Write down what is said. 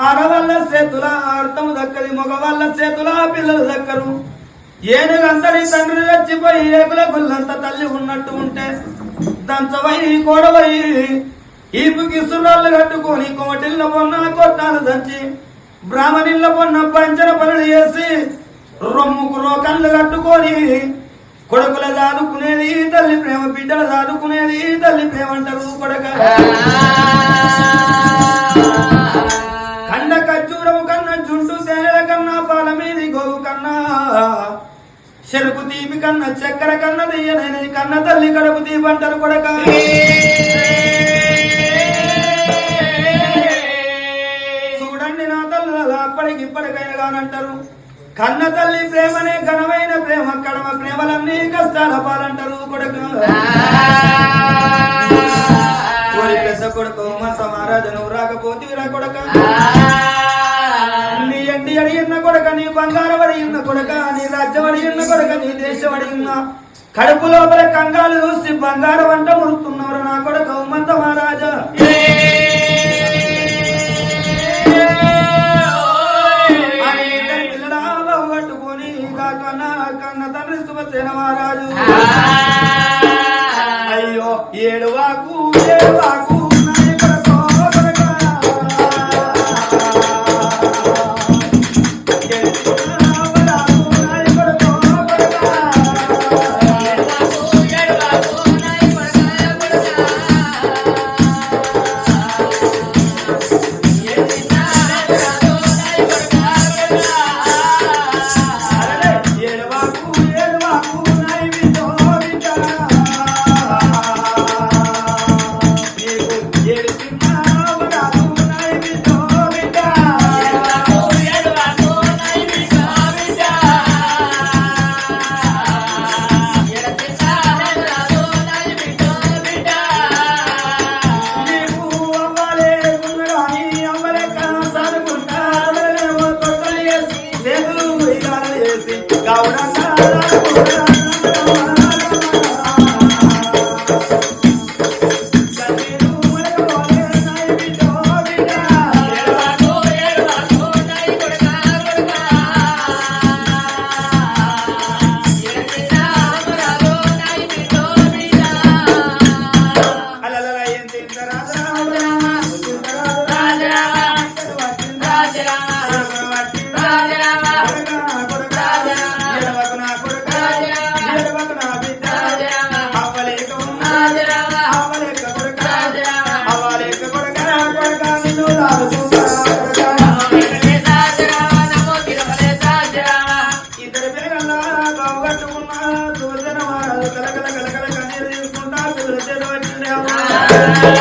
ఆడవాళ్ళ చేతుల అర్థము దక్కది మగవాళ్ళ చేతుల పిల్లలు దక్కరు. ఏనుగంతని తండ్రి చచ్చిపోయి రేకుల గుళ్ళంత తల్లి ఉన్నట్టు ఉంటే దంచవై కోడవై ఈపుకి సుర్రాళ్ళు కట్టుకొని కోటిళ్ళ పొన్న కొట్టాలు దంచి బ్రాహ్మణిళ్ళ పొన్న పంచన పనులు చేసి రొమ్ముకు రోకళ్ళు కట్టుకొని కొడుకుల దాదుకునేది తల్లి ప్రేమ బిడ్డలు దాదుకునేది తల్లి ప్రేమ అంటారు కొడక. చెరుకు తీపి కన్న చక్కెర కన్న దెయ్యనైనది కన్న తల్లి కడుపు తీపంటారు కొడక. చూడండి నా తల్లి అప్పటికి ఇప్పటికైనా కానంటారు. కన్న తల్లి ప్రేమనే ఘనమైన ప్రేమ కడమ ప్రేమలన్నీ కష్టాల పాలంటారు కొడక. పెద్ద కొడుకు మంత మహారాజు నువ్వు రాకపోతీరా కొడక. నీ ఎండి అడిగిన కొడక నీ బంగారం అడిగిన కొడక నీ రాజ్యం అడిగిన కొడక నీ దేశం అడిగిన కడుపు లోపల కంగాలు చూసి బంగారం అంట ముడుతున్నారు నా కొడక మంత మహారాజా. కన్న తండ్రి సుభసేన మహారాజు. అయ్యో ఏడువాకు ఏడువాకు. Thank you.